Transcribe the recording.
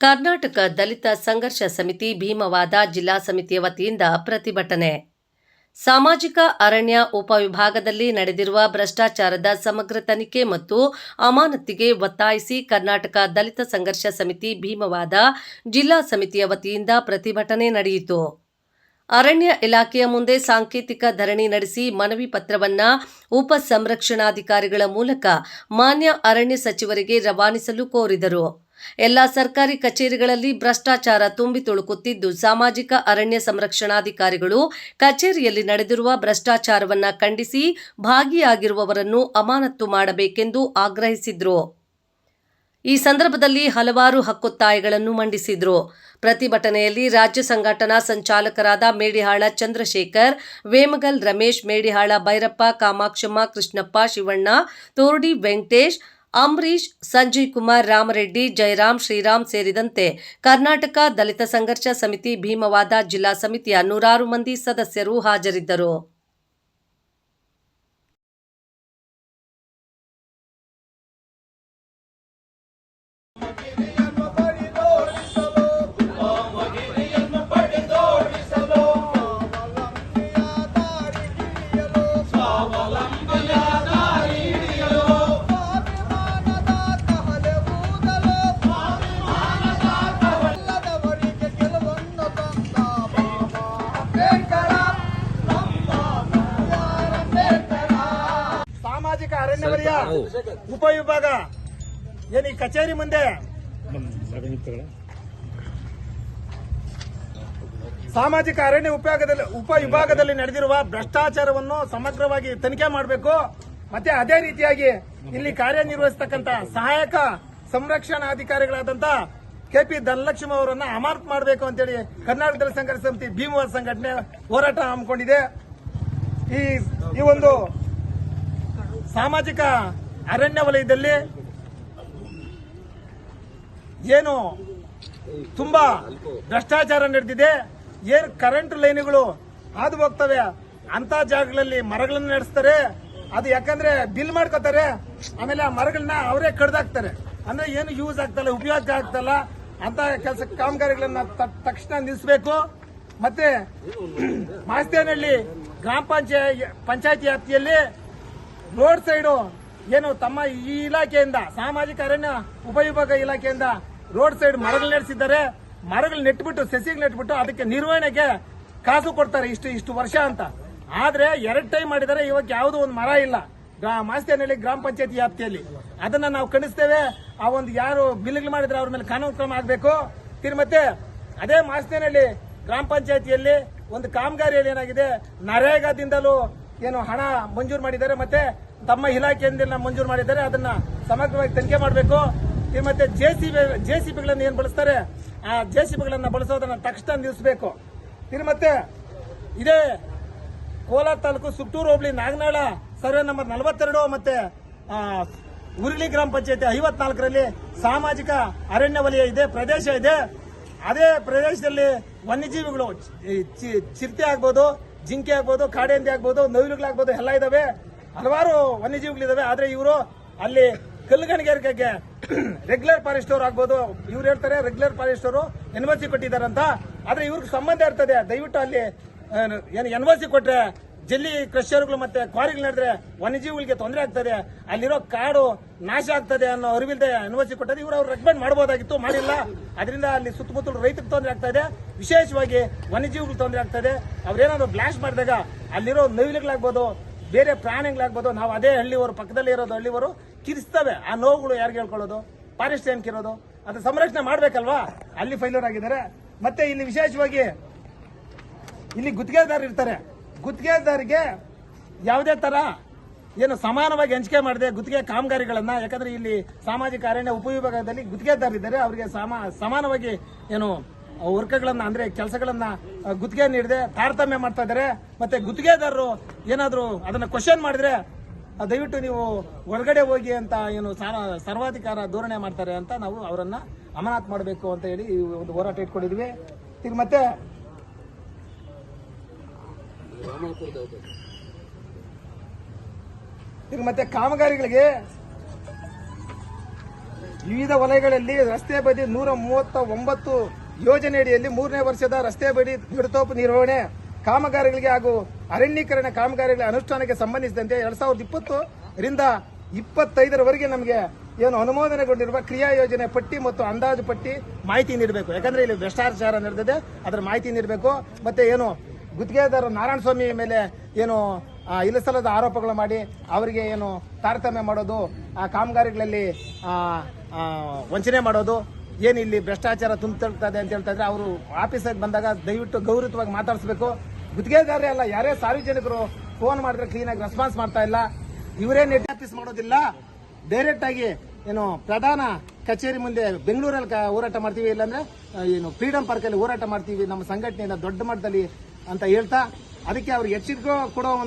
ಕರ್ನಾಟಕ ದಲಿತ ಸಂಘರ್ಷ ಸಮಿತಿ ಭೀಮವಾದ ಜಿಲ್ಲಾ ಸಮಿತಿಯ ವತಿಯಿಂದ ಪ್ರತಿಭಟನೆ. ಸಾಮಾಜಿಕ ಅರಣ್ಯ ಉಪವಿಭಾಗದಲ್ಲಿ ನಡೆದಿರುವ ಭ್ರಷ್ಟಾಚಾರದ ಸಮಗ್ರ ತನಿಖೆ ಮತ್ತು ಅಮಾನತಿಗೆ ಒತ್ತಾಯಿಸಿ ಕರ್ನಾಟಕ ದಲಿತ ಸಂಘರ್ಷ ಸಮಿತಿ ಭೀಮವಾದ ಜಿಲ್ಲಾ ಸಮಿತಿಯ ವತಿಯಿಂದ ಪ್ರತಿಭಟನೆ ನಡೆಯಿತು. ಅರಣ್ಯ ಇಲಾಖೆಯ ಮುಂದೆ ಸಾಂಕೇತಿಕ ಧರಣಿ ನಡೆಸಿ ಮನವಿ ಪತ್ರವನ್ನ ಉಪ ಸಂರಕ್ಷಣಾಧಿಕಾರಿಗಳ ಮೂಲಕ ಮಾನ್ಯ ಅರಣ್ಯ ಸಚಿವರಿಗೆ ರವಾನಿಸಲು ಕೋರಿದರು. ಎಲ್ಲ ಸರ್ಕಾರಿ ಕಚೇರಿಗಳಲ್ಲಿ ಭ್ರಷ್ಟಾಚಾರ ತುಂಬಿ ತುಳುಕುತ್ತಿದ್ದು ಸಾಮಾಜಿಕ ಅರಣ್ಯ ಸಂರಕ್ಷಣಾಧಿಕಾರಿಗಳು ಕಚೇರಿಯಲ್ಲಿ ನಡೆದಿರುವ ಭ್ರಷ್ಟಾಚಾರವನ್ನ ಖಂಡಿಸಿ ಭಾಗಿಯಾಗಿರುವವರನ್ನು ಅಮಾನತ್ತು ಮಾಡಬೇಕೆಂದು ಆಗ್ರಹಿಸಿದ್ರು. ಈ ಸಂದರ್ಭದಲ್ಲಿ ಹಲವಾರು ಹಕ್ಕೊತ್ತಾಯಗಳನ್ನು ಮಂಡಿಸಿದ್ರು. ಪ್ರತಿಭಟನೆಯಲ್ಲಿ ರಾಜ್ಯ ಸಂಘಟನಾ ಸಂಚಾಲಕರಾದ ಮೇಡಿಹಾಳ ಚಂದ್ರಶೇಖರ್, ವೇಮಗಲ್ ರಮೇಶ್, ಮೇಡಿಹಾಳ ಭೈರಪ್ಪ, ಕಾಮಾಕ್ಷಮ್ಮ, ಕೃಷ್ಣಪ್ಪ, ಶಿವಣ್ಣ, ತೋರ್ಡಿ ವೆಂಕಟೇಶ್ ಅಂಬರೀಶ್ ಸಂಜಯ್ ಕುಮಾರ್, ರಾಮರೆಡ್ಡಿ, ಜಯರಾಮ್, ಶ್ರೀರಾಮ್ ಸೇರಿದಂತೆ ಕರ್ನಾಟಕ ದಲಿತ ಸಂಘರ್ಷ ಸಮಿತಿ ಭೀಮವಾದ ಜಿಲ್ಲಾ ಸಮಿತಿಯ ನೂರಾರು ಮಂದಿ ಸದಸ್ಯರು ಹಾಜರಿದ್ದರು. ಸಾಮಾಜಿಕ ಅರಣ್ಯ ವಲಯ ಉಪವಿಭಾಗ. ಏನ್ ಈ ಕಚೇರಿ ಮುಂದೆ? ಸಾಮಾಜಿಕ ಅರಣ್ಯ ಉಪಯೋಗದಲ್ಲಿ ಉಪ ವಿಭಾಗದಲ್ಲಿ ನಡೆದಿರುವ ಭ್ರಷ್ಟಾಚಾರವನ್ನು ಸಮಗ್ರವಾಗಿ ತನಿಖೆ ಮಾಡಬೇಕು. ಮತ್ತೆ ಅದೇ ರೀತಿಯಾಗಿ ಇಲ್ಲಿ ಕಾರ್ಯನಿರ್ವಹಿಸತಕ್ಕಂತ ಸಹಾಯಕ ಸಂರಕ್ಷಣಾಧಿಕಾರಿಗಳಾದಂತ ಕೆಪಿ ಧನಲಕ್ಷ್ಮಿ ಅವರನ್ನ ಅಮಾನತ್ ಮಾಡಬೇಕು ಅಂತೇಳಿ ಕರ್ನಾಟಕ ದಲಿತ ಸಂಘರ್ಷ ಸಮಿತಿ ಭೀಮವಾದ ಸಂಘಟನೆ ಹೋರಾಟ ಹಮ್ಮಿಕೊಂಡಿದೆ. ಈ ಈ ಒಂದು ಸಾಮಾಜಿಕ ಅರಣ್ಯ ವಲಯದಲ್ಲಿ ಏನು ತುಂಬಾ ಭ್ರಷ್ಟಾಚಾರ ನಡೆದಿದೆ, ಏನು ಕರೆಂಟ್ ಲೈನ್ಗಳು ಹಾದು ಹೋಗ್ತವೆ ಅಂತ ಜಾಗಗಳಲ್ಲಿ ಮರಗಳನ್ನು ನಡೆಸ್ತಾರೆ, ಅದು ಯಾಕಂದ್ರೆ ಬಿಲ್ ಮಾಡ್ಕೋತಾರೆ, ಆಮೇಲೆ ಆ ಮರಗಳನ್ನ ಅವರೇ ಕಡ್ದಾಕ್ತಾರೆ. ಅಂದ್ರೆ ಏನು ಯೂಸ್ ಆಗ್ತಲ್ಲ, ಉಪಯೋಗ ಆಗ್ತಲ್ಲ ಅಂತ ಕೆಲಸ ಕಾಮಗಾರಿಗಳನ್ನ ತಕ್ಷಣ ನಿಲ್ಲಿಸಬೇಕು ಮತ್ತೆ ಮಾಸ್ತೇನಹಳ್ಳಿ ಗ್ರಾಮ ಪಂಚಾಯ, ಪಂಚಾಯತಿ ವ್ಯಾಪ್ತಿಯಲ್ಲಿ ರೋಡ್ ಸೈಡು ಏನು ತಮ್ಮ ಈ ಇಲಾಖೆಯಿಂದ, ಸಾಮಾಜಿಕ ಅರಣ್ಯ ಉಪವಿಭಾಗ ಇಲಾಖೆಯಿಂದ ರೋಡ್ ಸೈಡ್ ಮರಗಳು ನಡೆಸಿದ್ದಾರೆ. ಮರಗಳು ನೆಟ್ಬಿಟ್ಟು, ಸಸಿಗಳು ನೆಟ್ಬಿಟ್ಟು ಅದಕ್ಕೆ ನಿರ್ವಹಣೆಗೆ ಕಾಸು ಕೊಡ್ತಾರೆ ಇಷ್ಟು ಇಷ್ಟು ವರ್ಷ ಅಂತ. ಆದ್ರೆ ಎರಡ್ ಟೈಮ್ ಮಾಡಿದರೆ ಇವಾಗ ಯಾವುದೋ ಒಂದು ಮರ ಇಲ್ಲ. ಮಾಸ್ತಿಯನಹಳ್ಳಿ ಗ್ರಾಮ ಪಂಚಾಯತಿ ವ್ಯಾಪ್ತಿಯಲ್ಲಿ. ಅದನ್ನ ನಾವು ಖಂಡಿಸ್ತೇವೆ. ಆ ಒಂದು ಯಾರು ಬಿಲ್ಗಳು ಮಾಡಿದ್ರೆ ಅವ್ರ ಮೇಲೆ ಕಾನೂನು ಕ್ರಮ ಆಗಬೇಕು. ತಿರ್ ಮತ್ತೆ ಅದೇ ಮಾಸ್ತಿಯನಹಳ್ಳಿ ಗ್ರಾಮ ಪಂಚಾಯತಿಯಲ್ಲಿ ಒಂದು ಕಾಮಗಾರಿಯಲ್ಲಿ ಏನಾಗಿದೆ, ನರೇಗಾದಿಂದಲೂ ಏನು ಹಣ ಮಂಜೂರು ಮಾಡಿದ್ದಾರೆ ಮತ್ತೆ ತಮ್ಮ ಇಲಾಖೆಯಿಂದ ಮಂಜೂರು ಮಾಡಿದ್ದಾರೆ, ಅದನ್ನ ಸಮಗ್ರವಾಗಿ ತನಿಖೆ ಮಾಡಬೇಕು. ಮತ್ತೆ ಜೆ ಸಿ ಏನು ಬಳಸ್ತಾರೆ, ಆ ಜೆ ಸಿ ಬಳಸೋದನ್ನ ತಕ್ಷಣ ನಿಲ್ಲಿಸಬೇಕು ಇನ್ನು ಮತ್ತೆ ಇದೇ ಕೋಲಾರ ತಾಲೂಕು ಸುಟ್ಟೂರು ಹೋಬಳಿ ನಾಗನಾಳ, ಸರ್ವೆ ನಂಬರ್ ನಲವತ್ತೆರಡು ಮತ್ತೆ ಉರುಳಿ ಗ್ರಾಮ ಪಂಚಾಯತಿ ಐವತ್ನಾಲ್ಕರಲ್ಲಿ ಸಾಮಾಜಿಕ ಅರಣ್ಯ ವಲಯ ಇದೆ, ಪ್ರದೇಶ ಇದೆ. ಅದೇ ಪ್ರದೇಶದಲ್ಲಿ ವನ್ಯಜೀವಿಗಳು ಚಿರತೆ ಆಗ್ಬೋದು. ಜಿಂಕೆ ಆಗ್ಬೋದು ಕಾಡೆಂದಿ ಆಗ್ಬೋದು, ನವಿಲುಗಳಾಗ್ಬೋದು, ಎಲ್ಲ ಇದಾವೆ. ಹಲವಾರು ವನ್ಯಜೀವಿಗಳಿದಾವೆ. ಆದ್ರೆ ಇವರು ಅಲ್ಲಿ ಕಲ್ಲುಗಣಿಗಾರಿಕೆಗೆ ರೆಗ್ಯುಲರ್ ಫಾರೆಸ್ಟ್ ಅವರು ಆಗ್ಬೋದು. ಇವ್ರು ಹೇಳ್ತಾರೆ, ರೆಗ್ಯುಲರ್ ಫಾರೆಸ್ಟ್ ಅವರು ಎನ್ವಸಿ ಕೊಟ್ಟಿದ್ದಾರಂತ ಆದ್ರೆ ಇವ್ರಿಗೆ ಸಂಬಂಧ ಇರ್ತದೆ. ದಯವಿಟ್ಟು ಅಲ್ಲಿ ಏನು ಎನ್ವಸಿ ಕೊಟ್ರೆ ಜಲ್ಲಿ ಕ್ರಷರ್ಗಳು ಮತ್ತೆ ಕ್ವಾರಿಗಳು ನಡೆದ್ರೆ ವನ್ಯಜೀವಿಗಳಿಗೆ ತೊಂದರೆ ಆಗ್ತದೆ. ಅಲ್ಲಿರೋ ಕಾಡು ನಾಶ ಆಗ್ತದೆ ಅನ್ನೋ ಅರಿವಿಲ್ಲದೆ ಎನ್ವರ್ಸಿ ಕೊಟ್ಟರೆ ಇವರು ಅವ್ರು ರೆಕಮೆಂಡ್ ಮಾಡಬಹುದಾಗಿತ್ತು ಮಾಡಿಲ್ಲ. ಅದರಿಂದ ಅಲ್ಲಿ ಸುತ್ತಮುತ್ತಲು ರೈತರಿಗೆ ತೊಂದರೆ ಆಗ್ತಾ ಇದೆ. ವಿಶೇಷವಾಗಿ ವನ್ಯಜೀವಿಗಳು ತೊಂದರೆ ಆಗ್ತದೆ. ಅವ್ರೇನಾದ್ರು ಬ್ಲಾಸ್ಟ್ ಮಾಡಿದಾಗ ಅಲ್ಲಿರೋ ನವಿಲುಗಳಾಗ್ಬೋದು, ಬೇರೆ ಪ್ರಾಣಿಗಳಾಗ್ಬೋದು, ನಾವು ಅದೇ ಹಳ್ಳಿಯವರು, ಪಕ್ಕದಲ್ಲಿ ಇರೋದು ಹಳ್ಳಿಯವರು ಕಿರಿಸ್ತವೆ. ಆ ನೋವುಗಳು ಯಾರಿಗೆ ಹೇಳ್ಕೊಳ್ಳೋದು? ಫಾರೆಸ್ಟ್ ಏನ್ ಕಿರೋದು? ಅದು ಸಂರಕ್ಷಣೆ ಮಾಡ್ಬೇಕಲ್ವಾ? ಅಲ್ಲಿ ಫೈಲರ್ ಆಗಿದ್ದಾರೆ. ಮತ್ತೆ ಇಲ್ಲಿ ವಿಶೇಷವಾಗಿ ಇಲ್ಲಿ ಗುತ್ತಿಗೆದಾರರು ಇರ್ತಾರೆ. ಗುತ್ತಿಗೆದಾರಿಗೆ ಯಾವುದೇ ತರ ಏನು ಸಮಾನವಾಗಿ ಹಂಚಿಕೆ ಮಾಡಿದೆ ಗುತ್ತಿಗೆ ಕಾಮಗಾರಿಗಳನ್ನ, ಯಾಕಂದ್ರೆ ಇಲ್ಲಿ ಸಾಮಾಜಿಕ ಅರಣ್ಯ ಉಪವಿಭಾಗದಲ್ಲಿ ಗುತ್ತಿಗೆದಾರರಿದ್ದಾರೆ ಅವರಿಗೆ ಸಮ, ಸಮಾನವಾಗಿ ಏನು ವರ್ಕ್ಗಳನ್ನ ಅಂದ್ರೆ ಕೆಲಸಗಳನ್ನ ಗುತ್ತಿಗೆ ನೀಡದೆ ತಾರತಮ್ಯ ಮಾಡ್ತಾ ಇದ್ದಾರೆ. ಮತ್ತೆ ಗುತ್ತಿಗೆದಾರರು ಏನಾದರೂ ಅದನ್ನ ಕ್ವಶನ್ ಮಾಡಿದ್ರೆ ದಯವಿಟ್ಟು ನೀವು ಹೊರಗಡೆ ಹೋಗಿ ಅಂತ ಏನು ಸಾರ- ಸರ್ವಾಧಿಕಾರ ಧೋರಣೆ ಮಾಡ್ತಾರೆ ಅಂತ ನಾವು ಅವರನ್ನ ಅಮಾನತ್ ಮಾಡಬೇಕು ಅಂತ ಹೇಳಿ ಈ ಒಂದು ಹೋರಾಟ ಇಟ್ಕೊಂಡಿದ್ವಿ. ಈಗ ಮತ್ತೆ ಈಗ ಮತ್ತೆ ಕಾಮಗಾರಿಗಳಿಗೆ ವಿವಿಧ ವಲಯಗಳಲ್ಲಿ ರಸ್ತೆ ಬದಿ ನೂರ ಮೂವತ್ತ ಒಂಬತ್ತು ಯೋಜನೆ ಅಡಿಯಲ್ಲಿ ಮೂರನೇ ವರ್ಷದ ರಸ್ತೆ ಬಡಿ ಗಿಡತೋಪು ನಿರ್ವಹಣೆ, ಕಾಮಗಾರಿಗಳಿಗೆ ಹಾಗೂ ಅರಣ್ಯೀಕರಣ ಕಾಮಗಾರಿಗಳ ಅನುಷ್ಠಾನಕ್ಕೆ ಸಂಬಂಧಿಸಿದಂತೆ ಎರಡ್ ಸಾವಿರದ ಇಪ್ಪತ್ತರಿಂದ ಇಪ್ಪತ್ತೈದರವರೆಗೆ ನಮಗೆ ಏನು ಅನುಮೋದನೆಗೊಂಡಿರುವ ಕ್ರಿಯಾ ಯೋಜನೆ ಪಟ್ಟಿ ಮತ್ತು ಅಂದಾಜು ಪಟ್ಟಿ ಮಾಹಿತಿ ನೀಡಬೇಕು. ಯಾಕಂದ್ರೆ ಇಲ್ಲಿ ಭ್ರಷ್ಟಾಚಾರ ನಡೆದಿದೆ, ಅದರ ಮಾಹಿತಿ ನೀಡಬೇಕು. ಮತ್ತೆ ಏನು ಗುತ್ತಿಗೆದಾರ ನಾರಾಯಣ ಸ್ವಾಮಿ ಮೇಲೆ ಏನು ಇಲ್ಲಸಲ್ಲದ ಆರೋಪಗಳು ಮಾಡಿ ಅವರಿಗೆ ಏನು ತಾರತಮ್ಯ ಮಾಡೋದು, ಆ, ಕಾಮಗಾರಿಗಳಲ್ಲಿ ವಂಚನೆ ಮಾಡೋದು ಏನು ಇಲ್ಲಿ ಭ್ರಷ್ಟಾಚಾರ ತುಂಬ್ತಿರ್ತದೆ ಅಂತ ಹೇಳ್ತಾ ಇದ್ರೆ ಅವರು ಆಫೀಸಿಗೆ ಬಂದಾಗ ದಯವಿಟ್ಟು ಗೌರವವಾಗಿ ಮಾತಾಡಿಸ್ಬೇಕು. ಗುತ್ತಿಗೆದಾರೇ ಅಲ್ಲ, ಯಾರೇ ಸಾರ್ವಜನಿಕರು ಫೋನ್ ಮಾಡಿದ್ರೆ ಕ್ಲೀನಾಗಿ ರೆಸ್ಪಾನ್ಸ್ ಮಾಡ್ತಾ ಇಲ್ಲ. ಇವರೇ ನೆಟ್ ಆಫೀಸ್ ಮಾಡೋದಿಲ್ಲ. ಡೈರೆಕ್ಟ್ ಆಗಿ ಏನು ಪ್ರಧಾನ ಕಚೇರಿ ಮುಂದೆ ಬೆಂಗಳೂರಲ್ಲಿ ಹೋರಾಟ ಮಾಡ್ತೀವಿ, ಇಲ್ಲಾಂದ್ರೆ ಏನು ಫ್ರೀಡಂ ಪಾರ್ಕ್ ಅಲ್ಲಿ ಹೋರಾಟ ಮಾಡ್ತೀವಿ ನಮ್ಮ ಸಂಘಟನೆಯಿಂದ ದೊಡ್ಡ ಮಟ್ಟದಲ್ಲಿ ಅಂತ ಹೇಳ್ತಾ, ಅದಕ್ಕೆ ಅವ್ರಿಗೆ ಎಚ್ಚರಿಕೆ ಕೊಡೋ ಒಂದು